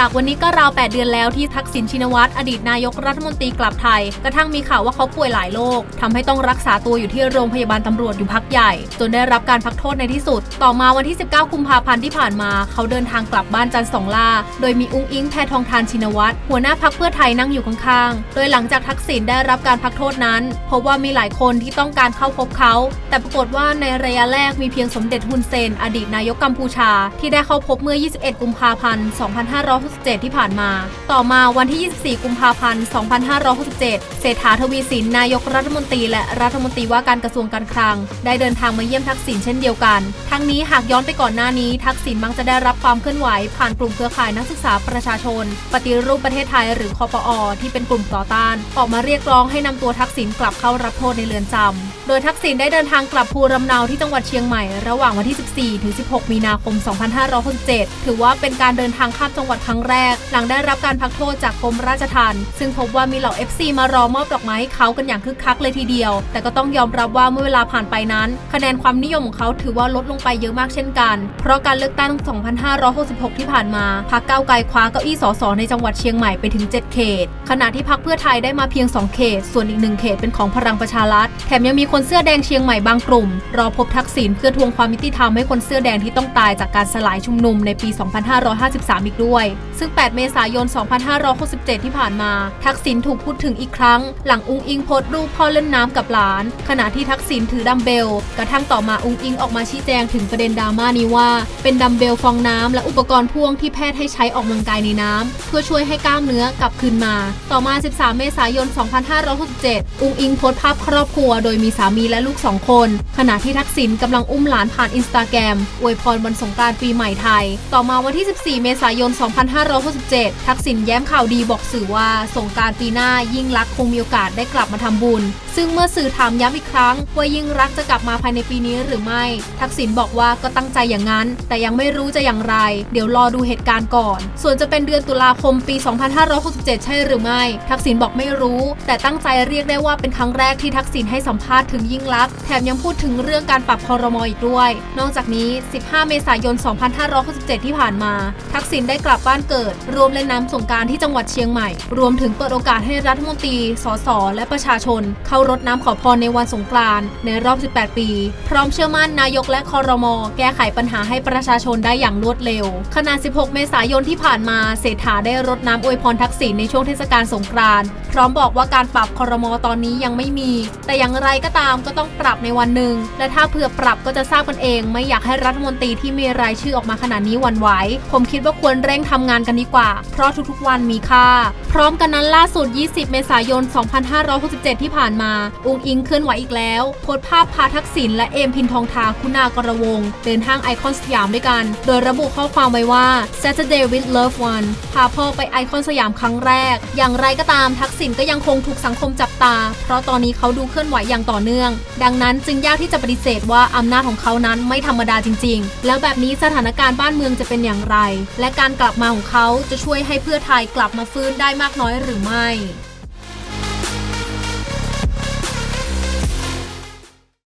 จากวันนี้ก็ราว 8 เดือนแล้วที่ทักษิณชินวัตรอดีตนายกรัฐมนตรีกลับไทย กระทั่งมีข่าวว่าเขาป่วยหลายโรคทำให้ต้องรักษาตัวอยู่ที่โรงพยาบาลตำรวจอยู่พักใหญ่ จนได้รับการพักโทษในที่สุด ต่อมาวันที่ 19 กุมภาพันธ์ที่ผ่านมา เขาเดินทางกลับบ้านจันทร์สองล่า โดยมีอุ้งอิงแพทองทานชินวัตรหัวหน้าพักเพื่อไทยนั่งอยู่ข้างๆ โดยหลังจากทักษิณได้รับการพักโทษนั้นพบว่ามีหลายคนที่ต้องการเข้าพบเขา แต่ปรากฏว่าในระยะแรกมีเพียงสมเด็จฮุนเซน อดีตนายกกัมพูชา ที่ได้เข้าพบเมื่อ 21 กุมภาพันธ์2567 ที่ผ่านมา ต่อมาวันที่ 24 กุมภาพันธ์ 2567 เศรษฐาทวีสิน นายกรัฐมนตรี และรัฐมนตรีว่าการกระทรวงการคลัง ได้เดินทางมาเยี่ยมทักษิณเช่นเดียวกัน ทั้งนี้หากย้อนไปก่อนหน้านี้ ทักษิณมักจะได้รับความเคลื่อนไหว ผ่านกลุ่มเครือข่ายนักศึกษาประชาชน ปฏิรูปประเทศไทยหรือคอปอ ที่เป็นกลุ่มต่อต้าน ออกมาเรียกร้องให้นำตัวทักษิณกลับเข้ารับโทษในเรือนจำโดยทักษิณได้เดินทางกลับภูรำเนาที่จังหวัดเชียงใหม่ ระหว่างวันที่ 14 ถึง 16 มีนาคม 2567 ถือว่าเป็นการเดินทางข้ามจังหวัดครั้งแรก หลังได้รับการพักโทษจากกรมราชทัณฑ์ซึ่งพบว่ามีเหล่า FC มารอมอบดอกไม้ให้เขากันอย่างคึกคักเลยทีเดียว แต่ก็ต้องยอมรับว่าเมื่อเวลาผ่านไปนั้น คะแนนความนิยมของเขาถือว่าลดลงไปเยอะมากเช่นกัน เพราะการเลือกตั้ง 2566 ที่ผ่านมาพรรคก้าวไกลคว้าเก้าอี้สสในจังหวัดเชียงใหม่ไปถึง 7 เขต ขณะที่พรรคเพื่อไทยได้มาเพียง 2 เขต ส่วนอีกหนึ่งเขตเป็นของพลังประชารัฐ แถมยังมีคนเสื้อแดงเชียงใหม่บางกลุ่ม รอพบทักษิณเพื่อทวงความยุติธรรมให้คนเสื้อแดงที่ต้องตายจากการสลายชุมนุมในปี 2553 อีกด้วยซึ่ง 8 เมษายน 2567 ที่ผ่านมา ทักษิณถูกพูดถึงอีกครั้ง หลังอุ้งอิงโพสต์รูปพ่อเล่นน้ำกับหลาน ขณะที่ทักษิณถือดัมเบล กระทั่งต่อมาอุ้งอิงออกมาชี้แจงถึงประเด็นดราม่านี้ว่า เป็นดัมเบลฟองน้ำและอุปกรณ์พ่วงที่แพทย์ให้ใช้ออกกำลังกายในน้ำเพื่อช่วยให้กล้ามเนื้อกลับคืนมา ต่อมา 13 เมษายน 2567 อุ้งอิงโพสต์ภาพครอบครัว โดยมีสามีและลูกสองคน ขณะที่ทักษิณกำลังอุ้มหลานผ่านอินสตาแกรมอวยพรวันสงกรานต์ปีใหม่ไทย ต่อมาวันที่ 14 เมษายน 2 2567 ทักษิณแย้มข่าวดีบอกสื่อว่าสงการปีหน้ายิ่งรักคงมีโอกาสได้กลับมาทำบุญ ซึ่งเมื่อสื่อถามย้ำอีกครั้ง ว่ายิ่งรักจะกลับมาภายในปีนี้หรือไม่ ทักษิณบอกว่าก็ตั้งใจอย่างนั้น แต่ยังไม่รู้จะอย่างไร เดี๋ยวรอดูเหตุการณ์ก่อน ส่วนจะเป็นเดือนตุลาคมปี 2567 ใช่หรือไม่ ทักษิณบอกไม่รู้ แต่ตั้งใจเรียกได้ว่าเป็นครั้งแรกที่ทักษิณให้สัมภาษณ์ถึงยิ่งรักแถมยังพูดถึงเรื่องการปรับคอรมออีกด้วย นอกจากนี้ 15 เมษายน 2567 ที่ผ่านมา ทักษิณได้กลับบ้านเกิด รวมเล่นน้ำสงการที่จังหวัดเชียงใหม่ รวมถึงเปิดโอกาสให้รัฐมนตรี สส และประชาชน เข้ารดน้ำขอพรในวันสงกรานต์ในรอบ 18 ปี พร้อมเชื่อมั่นนายกและคอรมอแก้ไขปัญหาให้ประชาชนได้อย่างรวดเร็ว ขณะ 16 เมษายนที่ผ่านมาเศรษฐาได้รดน้ำอวยพรทักษิณในช่วงเทศกาลสงกรานต์พร้อมบอกว่าการปรับคอรมอตอนนี้ยังไม่มี แต่อย่างไรก็ตามก็ต้องปรับในวันหนึ่งและถ้าเผื่อปรับก็จะทราบกันเอง ไม่อยากให้รัฐมนตรีที่มีรายชื่อออกมาขนาดนี้หวันไหวผมคิดว่าควรเร่งทำงานกันดีกว่า เพราะทุกๆวันมีค่า พร้อมกันนั้นล่าสุด 20 เมษายน 2567 ที่ผ่านมา องค์อิงเคลื่อนไหวอีกแล้ว โพสภาพพาทักษิณและเอมพินทองทาคุณากรวง เดินทางไอคอนสยามด้วยกัน โดยระบุข้อความไว้ว่า Saturday with Love One พาพ่อไปไอคอนสยามครั้งแรก อย่างไรก็ตามทักษิณก็ยังคงถูกสังคมจับตา เพราะตอนนี้เขาดูเคลื่อนไหวอย่างต่อเนื่อง ดังนั้นจึงยากที่จะปฏิเสธว่าอำนาจของเขานั้นไม่ธรรมดาจริง ๆ แล้วแบบนี้สถานการณ์บ้านเมืองจะเป็นอย่างไร และการกลับมาของเขาจะช่วยให้เพื่อไทยกลับมาฟื้นได้มากน้อยหรือไม่